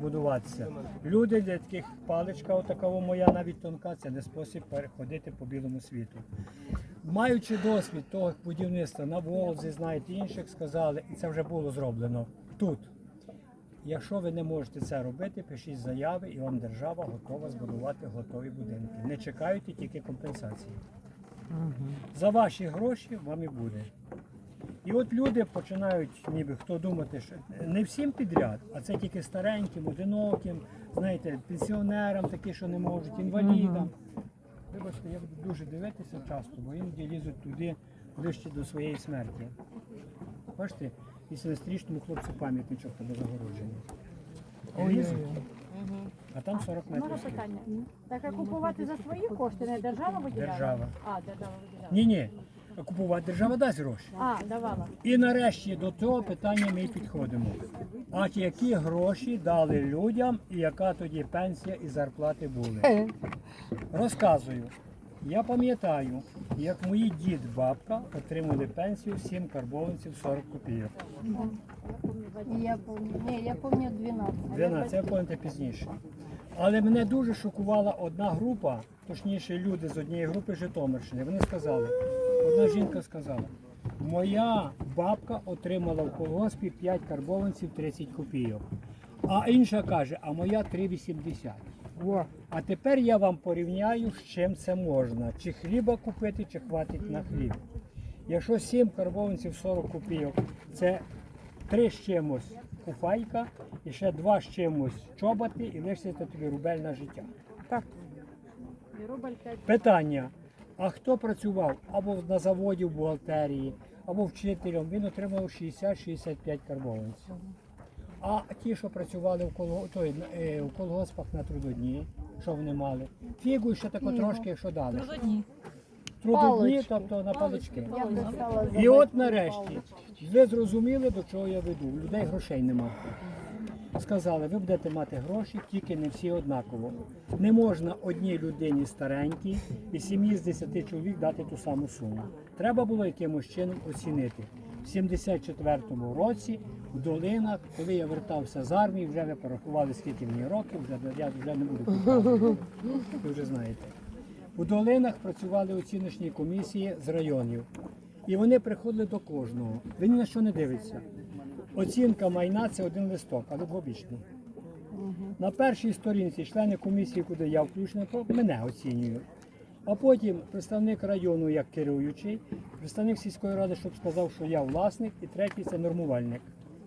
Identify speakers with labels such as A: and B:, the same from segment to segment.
A: будуватися. Люди для таких паличка, отакого моя навіть тонка, це не спосіб переходити по білому світу. Маючи досвід того будівництва на Волзі, знаєте, інших сказали, і це вже було зроблено тут. Якщо ви не можете це робити, пишіть заяви і вам держава готова збудувати готові будинки. Не чекайте тільки компенсації. За ваші гроші вам і буде. І от люди починають, ніби хто думати, що не всім підряд, а це тільки стареньким, одиноким, знаєте, пенсіонерам, такі, що не можуть, інвалідам. Вибачте, я буду дуже дивитися часто, бо іноді лізуть туди ближче до своєї смерті. Бачите, і сестрічному хлопцю пам'ятничок там загороджений. Лізуть, а там 40 метрів.
B: Можна питання? Так а купувати за свої кошти не держава виділяла?
A: Держава.
B: А, держава виділяла.
A: Ні, ні. Купувати держава дасть гроші.
B: А, давала.
A: І нарешті до цього питання ми підходимо. А які гроші дали людям і яка тоді пенсія і зарплати були? Розказую. Я пам'ятаю, як мої дід, бабка отримали пенсію 7 карбованців 40 копійок.
C: Я помню 12.
A: 12, це пам'ятаєте пізніше. Але мене дуже шокувала одна група, точніше люди з однієї групи Житомирщини. Вони сказали, одна жінка сказала, моя бабка отримала в колгоспі 5 карбованців 30 копійок. А інша каже, а моя 3,80. О, а тепер я вам порівняю, з чим це можна. Чи хліба купити, чи хватить на хліб. Якщо 7 карбованців 40 копійок, це 3 з чимось куфайка, і ще 2 з чимось чоботи, і лишиться тобі рубель на життя.
B: 5.
A: Питання: а хто працював або на заводі в бухгалтерії, або вчителем, він отримав 60-65 карбованців. А ті, що працювали в, колго... той, е, в колгоспах на трудодні, що вони мали, фігу ще тако трошки, якщо дали. Трудодні. Трудодні,
C: Палички.
A: тобто на палички.
C: Я
A: І от нарешті, ви зрозуміли, до чого я веду. Людей грошей немає. Сказали, ви будете мати гроші, тільки не всі однаково. Не можна одній людині старенькій і сім'ї з 10 чоловік дати ту саму суму. Треба було якимось чином оцінити. В 74-му році в долинах, коли я вертався з армії, вже ви порахували, скільки мені років, вже, я вже не буду. Ви вже знаєте. У долинах працювали оціночні комісії з районів. І вони приходили до кожного. Ви ні на що не дивиться. Оцінка майна це один листок, але двобічний. На першій сторінці члени комісії, куди я включений, мене оцінюють. А потім представник району як керуючий, представник сільської ради, щоб сказав, що я власник, і третій це нормувальник,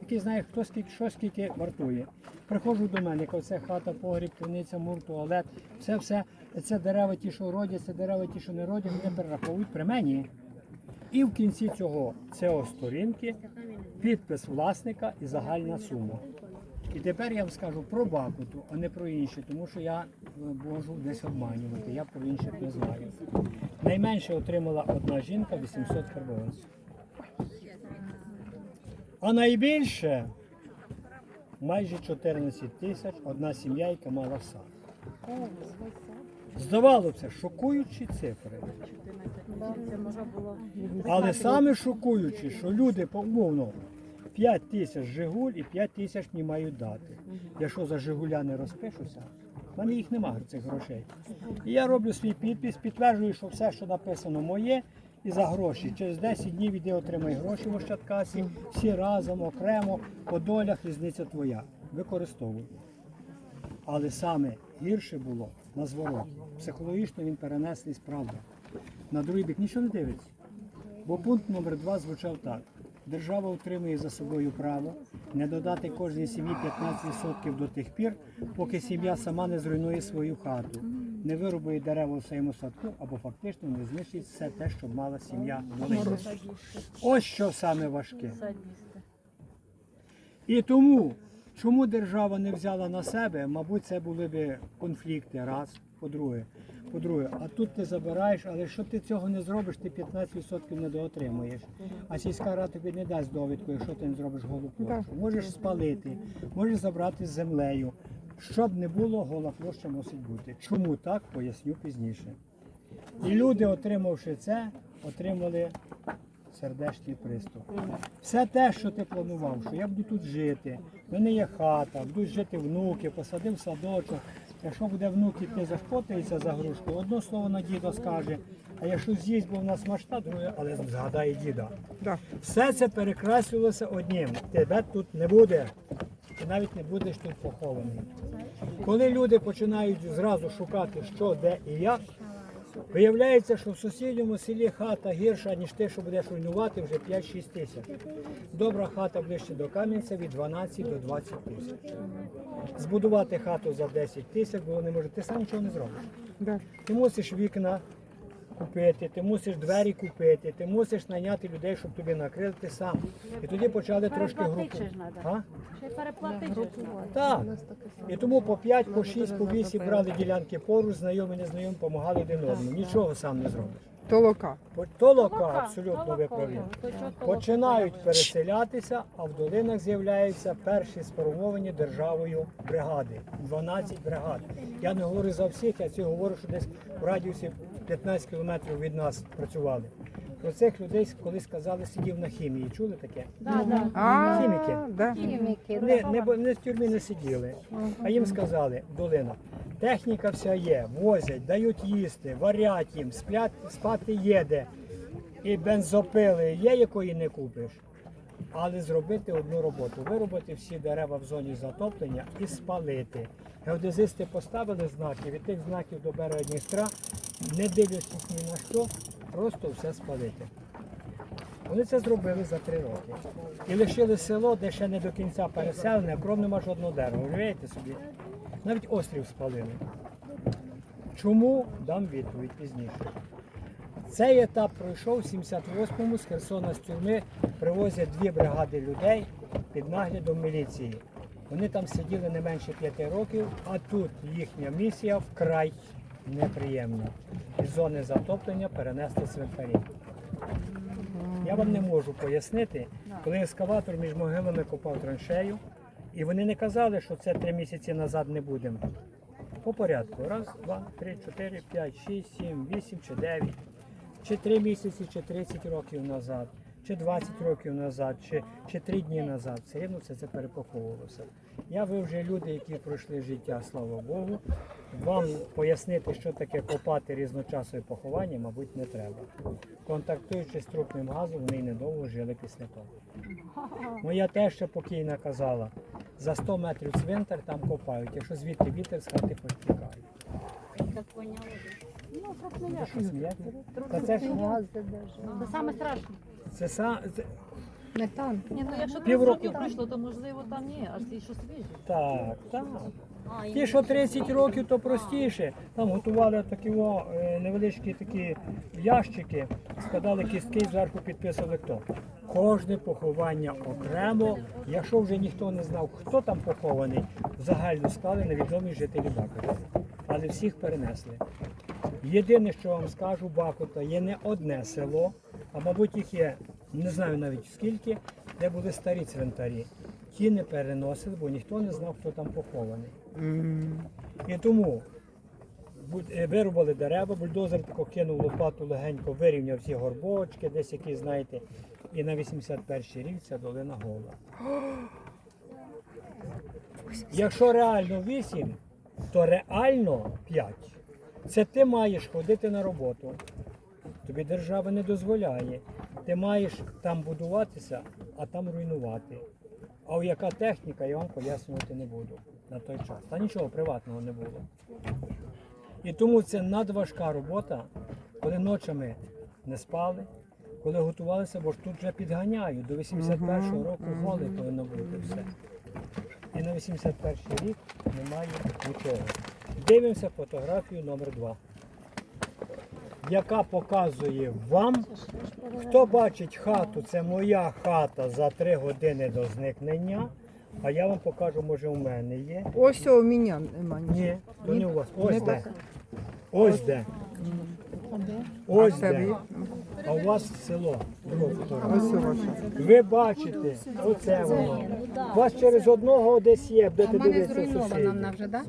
A: який знає, хто скільки, що скільки вартує. Приходжу до мене, яка це хата, погріб, криниця, мур, туалет, все, все, це дерева ті, що родять, це дерева ті, що не родять, вони перераховують при мені. І в кінці цього цього сторінки підпис власника і загальна сума. І тепер я вам скажу про Бакуту, а не про інші, тому що я е, можу десь обманювати, я про інших не знаю. Найменше отримала одна жінка 800 карбованців. А найбільше майже 14 тисяч одна сім'я, яка мала сад. Здавалося, шокуючі цифри. Але саме шокуюче, що люди умовно 5 тисяч Жигуль і 5 тисяч мені мають дати. Якщо за Жигуля не розпишуся, в мене їх немає цих грошей. І я роблю свій підпис, підтверджую, що все, що написано моє, і за гроші. Через 10 днів іди отримай гроші в Ощадкасі, всі разом, окремо, по долях різниця твоя. Використовуй. Але саме гірше було на звороті. Психологічно він перенеслись, правда. На другий бік нічого не дивиться. Бо пункт номер два звучав так. Держава утримує за собою право не додати кожній сім'ї 15% до тих пір, поки сім'я сама не зруйнує свою хату, не вирубує дерева у своєму садку або фактично не знищить все те, що мала сім'я в Ось що саме важке. І тому, чому держава не взяла на себе, мабуть, це були б конфлікти, раз, по-друге. По-друге, а тут ти забираєш, але якщо ти цього не зробиш, ти 15% не доотримуєш. А сільська рада тобі не дасть довідку, якщо ти не зробиш голу площу. Можеш спалити, можеш забрати з землею. Щоб не було, гола площа мусить бути. Чому так, поясню пізніше. І люди, отримавши це, отримали сердечний приступ. Все те, що ти планував, що я буду тут жити, в мене є хата, будуть жити внуки, посадив садочок. Якщо буде внук іти зашпотається за грушку, одно слово на діда скаже, а якщо з'їсть, бо в нас машта, друге, але згадає діда.
D: Да.
A: Все це перекреслювалося одним. Тебе тут не буде. Ти навіть не будеш тут похований. Коли люди починають зразу шукати, що, де і як, виявляється, що в сусідньому селі хата гірша, ніж ти, що будеш руйнувати, вже 5-6 тисяч. Добра хата ближче до Кам'янця від 12 до 20 тисяч. Збудувати хату за 10 тисяч, бо не може, ти сам нічого не зробиш.
D: Да.
A: Ти мусиш вікна купити, ти мусиш двері купити, ти мусиш найняти людей, щоб тобі накрили ти сам. І тоді почали трошки
B: Переплатити
A: групу.
B: треба. Ще й переплатити ж треба.
A: Так. І тому по 5, по 6, по 8 брали ділянки поруч, знайомі, незнайомі, допомагали один одному. Нічого сам не зробиш.
D: Толока.
A: По- Толока абсолютно
B: толока,
A: ви праві.
B: то чого толока?
A: Починають переселятися, а в долинах з'являються перші сформовані державою бригади. 12 бригад. Я не говорю за всіх, я ці говорю, що десь в радіусі 15 кілометрів від нас працювали. Про цих людей колись сказали, сидів на хімії. Чули таке?
B: Да, да.
D: А,
A: Хіміки.
D: Да.
C: Хіміки.
A: Не, не, бо- не в тюрмі не сиділи, а їм сказали, долина, техніка вся є, возять, дають їсти, варять їм, сплять, спати є де. І бензопили є, якої не купиш. Але зробити одну роботу, виробити всі дерева в зоні затоплення і спалити. Геодезисти поставили знаки, від тих знаків до берега Дністра, не дивлячись ні на що, просто все спалити. Вони це зробили за три роки. І лишили село, де ще не до кінця переселене, кром нема жодного дерева. Уявляєте собі? Навіть острів спалили. Чому дам відповідь пізніше? Цей етап пройшов в 78-му з Херсона з тюрми привозять дві бригади людей під наглядом міліції. Вони там сиділи не менше п'яти років, а тут їхня місія вкрай неприємна. Із зони затоплення перенести цвинтарі. Я вам не можу пояснити, коли ескаватор між могилами копав траншею, і вони не казали, що це три місяці назад не будемо. По порядку. Раз, два, три, чотири, п'ять, шість, сім, вісім чи дев'ять. Чи три місяці, чи 30 років назад, чи 20 років назад, чи, чи 3 дні назад. Все рівно все це перепаковувалося. Я ви вже люди, які пройшли життя, слава Богу. Вам пояснити, що таке копати різночасове поховання, мабуть, не треба. Контактуючи з трупним газом, вони недовго жили після того. Моя теща покійна казала, за 100 метрів цвинтар там копають, якщо звідти вітер з хати тікають.
B: Ну, так не?
A: Та це ж
B: Це саме страшне.
A: це са це-
C: Метан.
E: Ні, ну якщо 30
A: Півроку.
E: років пройшло, то можливо там ні, аж ті, що свіжі.
A: так, так. Ті, що 30 років, то простіше. Там готували такі о, е, невеличкі такі ящики, складали кістки зверху підписували хто. Кожне поховання окремо. Якщо вже ніхто не знав, хто там похований, загально склали невідомі жителі Бакута. Але всіх перенесли. Єдине, що вам скажу, Бакута є не одне село, а мабуть їх є, не знаю навіть скільки, де були старі цвинтарі. Ті не переносили, бо ніхто не знав, хто там похований. І тому е, вирубали дерева, бульдозер тако кинув лопату легенько, вирівняв всі горбочки, десь які, знаєте, і на 81-й рік ця долина гола. Якщо реально 8, то реально 5. Це ти маєш ходити на роботу. Тобі держава не дозволяє. Ти маєш там будуватися, а там руйнувати. А у яка техніка, я вам пояснювати не буду на той час. Та нічого приватного не було. І тому це надважка робота, коли ночами не спали, коли готувалися, бо ж тут вже підганяють. До 81-го року голи повинно бути все. І на 81 й рік немає нічого. Дивимося фотографію номер 2 яка показує вам, хто бачить хату, це моя хата за 3 години до зникнення. А я вам покажу, може у мене є.
D: Ось у мене немає.
A: Ні, то не у вас. Ось де. Ось де. Ось де. А у вас село. Ви бачите, оце воно. У вас через одного десь є, будете дивитися сусідів.
C: вже, так?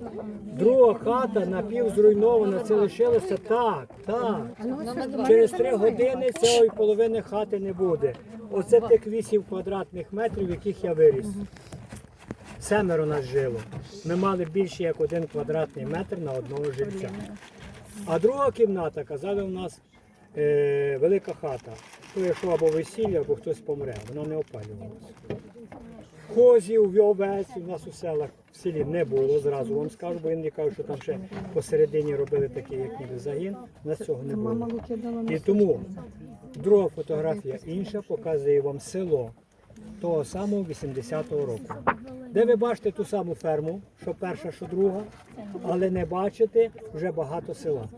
A: Друга хата напівзруйнована, це лишилося так, так. Через три години цієї половини хати не буде. Оце тих 8 квадратних метрів, в яких я виріс. Семеро нас жило. Ми мали більше як один квадратний метр на одного жильця. А друга кімната, казали, у нас е, велика хата. То якщо або весілля, або хтось помре, вона не опалювалася. Козів, овець у нас у селах в селі не було, зразу вам скажу, бо вони кажуть, що там ще посередині робили такий, як ніби загін. У нас цього не було. І тому друга фотографія інша показує вам село того самого 80-го року. Де ви бачите ту саму ферму, що перша, що друга, але не бачите вже багато села.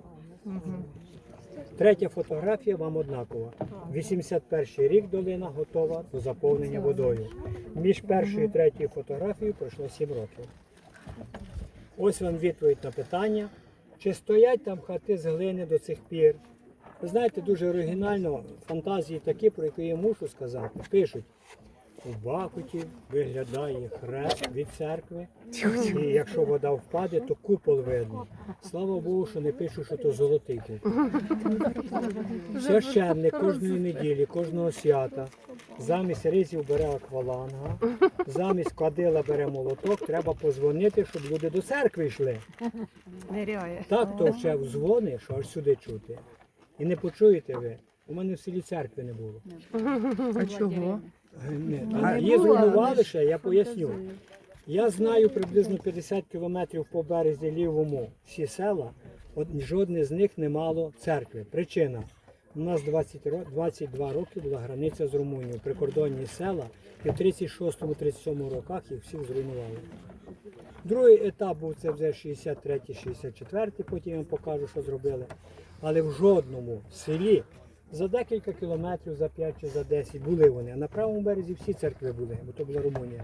A: Третя фотографія вам однакова. 81 рік долина готова до заповнення водою. Між першою і третьою фотографією пройшло 7 років. Ось вам відповідь на питання, чи стоять там хати з глини до цих пір. Ви знаєте, дуже оригінально фантазії такі, про які я мушу сказати. Пишуть, у Бахуті виглядає хрест від церкви, і якщо вода впаде, то купол видно. Слава Богу, що не пишуть, що то золотий купол. Священник кожної неділі, кожного свята, замість ризів бере акваланга, замість кадила бере молоток, треба позвонити, щоб люди до церкви йшли. Так то ще дзвони, що аж сюди чути. І не почуєте ви. У мене в селі церкви не було.
C: А чого?
A: Ні, а її зруйнували ще, я поясню. Я знаю приблизно 50 кілометрів по березі лівому всі села, от жодне з них не мало церкви. Причина. У нас 20, 22 роки була границя з Румунією, прикордонні села, і в 36-37 роках їх всіх зруйнували. Другий етап був це вже 63-64, потім я вам покажу, що зробили. Але в жодному селі за декілька кілометрів, за 5 чи за 10 були вони. А на правому березі всі церкви були, бо то була Румунія.